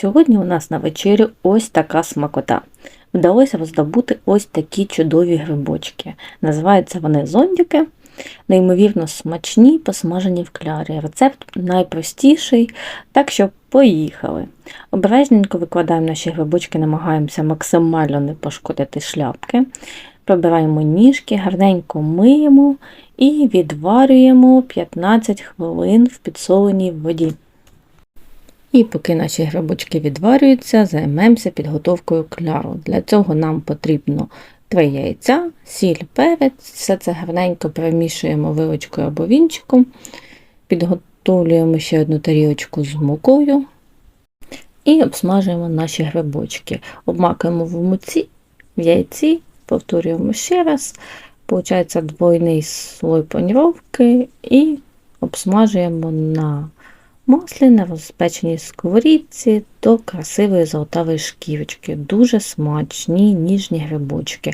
Сьогодні у нас на вечерю ось така смакота. Вдалося роздобути ось такі чудові грибочки. Називаються вони зондіки. Неймовірно смачні, посмажені в клярі. Рецепт найпростіший, так що поїхали. Обережненько викладаємо наші грибочки, намагаємося максимально не пошкодити шляпки. Пробираємо ніжки, гарненько миємо і відварюємо 15 хвилин в підсоленій воді. І поки наші грибочки відварюються, займемося підготовкою кляру. Для цього нам потрібно 3 яйця, сіль, перець, все це гарненько перемішуємо вилочкою або вінчиком, підготовлюємо ще одну тарілочку з мукою і обсмажуємо наші грибочки. Обмакуємо в муці, в яйці, повторюємо ще раз. Получається двойний слой паніровки і обсмажуємо на маслі на розпеченій сковорідці до красивої золотавої шкірочки. Дуже смачні ніжні грибочки.